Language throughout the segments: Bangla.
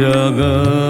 这个。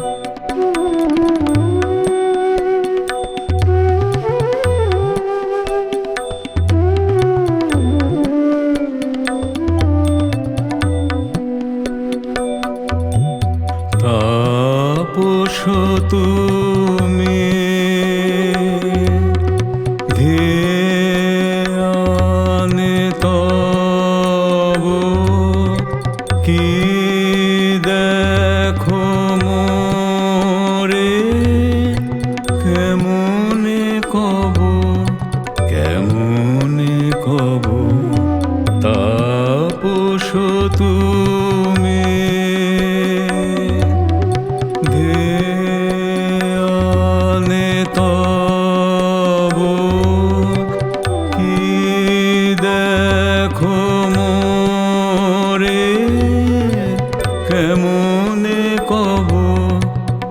কেমনে কব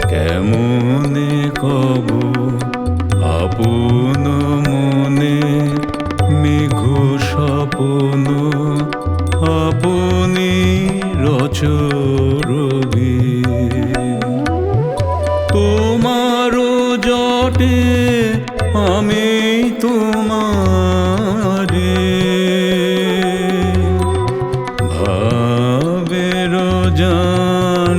কেমনে কব? আপন মনে মেঘ স্বপন আপনি রচরবি তোমারও জটে আমি জান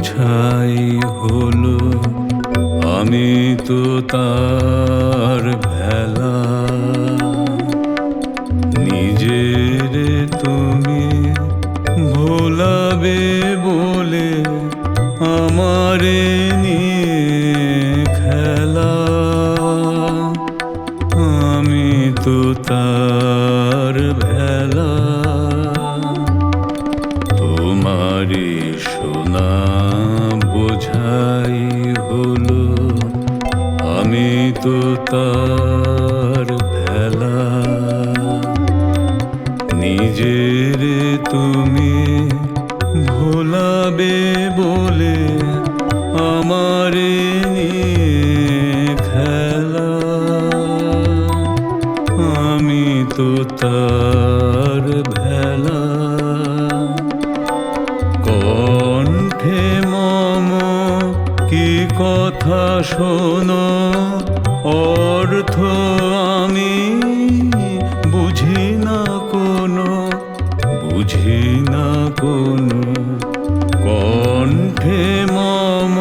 বোঝাই হলো, আমি তো তার ভেলা। নিজের তুমি ভোলাবে বলে আমারে নিয়ে খেলা। আমি তো তার ভেলা। তো তার ভেলা। নিজের তুমি ভোলাবে বলে আমারে খেলা। আমি তো তার আমি বুঝি না কোনো, বুঝি না কোনো কণ্ঠে মম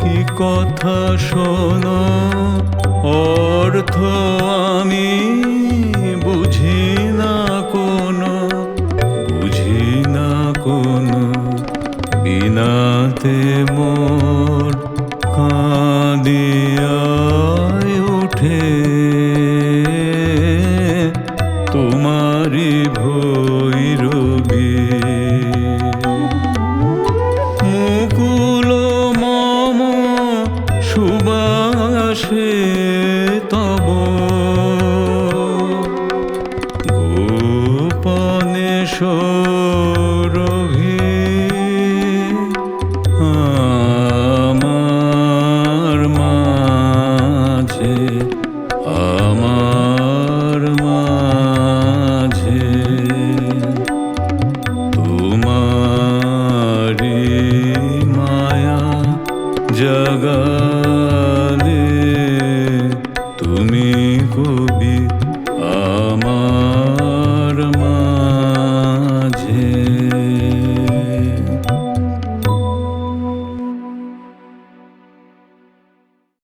কি কথা শোনো। অর্থ আমি বুঝি না কোনো, বুঝি না কোনো বিনাতে মোর তোমারি ভৈরবী মুকুল মম সুবাসে তব